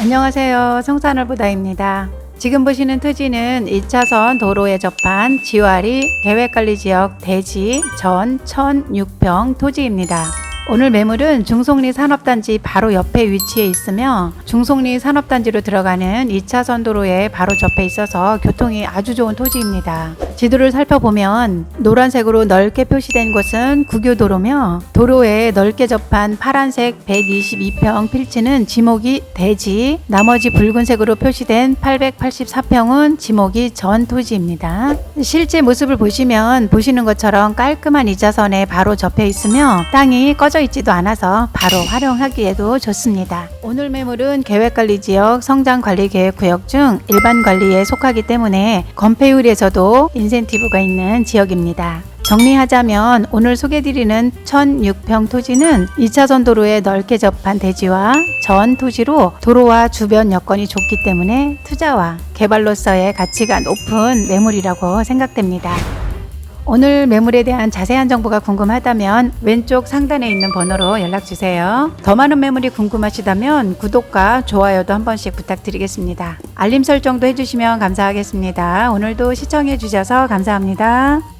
안녕하세요. 성산을보다입니다. 지금 보시는 토지는 1차선 도로에 접한 지와리 계획관리지역 대지 전 1006평 토지입니다. 오늘 매물은 중송리 산업단지 바로 옆에 위치해 있으며 중송리 산업단지로 들어가는 2차선 도로에 바로 접해 있어서 교통이 아주 좋은 토지입니다. 지도를 살펴보면 노란색으로 넓게 표시된 곳은 국유도로며 도로에 넓게 접한 파란색 122평 필지는 지목이 대지, 나머지 붉은색으로 표시된 884평은 지목이 전 토지입니다. 실제 모습을 보시면 보시는 것처럼 깔끔한 이자선에 바로 접해 있으며 땅이 꺼져 있지도 않아서 바로 활용하기에도 좋습니다. 오늘 매물은 계획관리지역 성장관리계획구역 중 일반관리에 속하기 때문에 건폐율에서도 인센티브가 있는 지역입니다. 정리하자면 오늘 소개드리는 1006평 토지는 2차선 도로에 넓게 접한 대지와 전 토지로 도로와 주변 여건이 좋기 때문에 투자와 개발로서의 가치가 높은 매물이라고 생각됩니다. 오늘 매물에 대한 자세한 정보가 궁금하다면 왼쪽 상단에 있는 번호로 연락 주세요. 더 많은 매물이 궁금하시다면 구독과 좋아요도 한 번씩 부탁드리겠습니다. 알림 설정도 해주시면 감사하겠습니다. 오늘도 시청해 주셔서 감사합니다.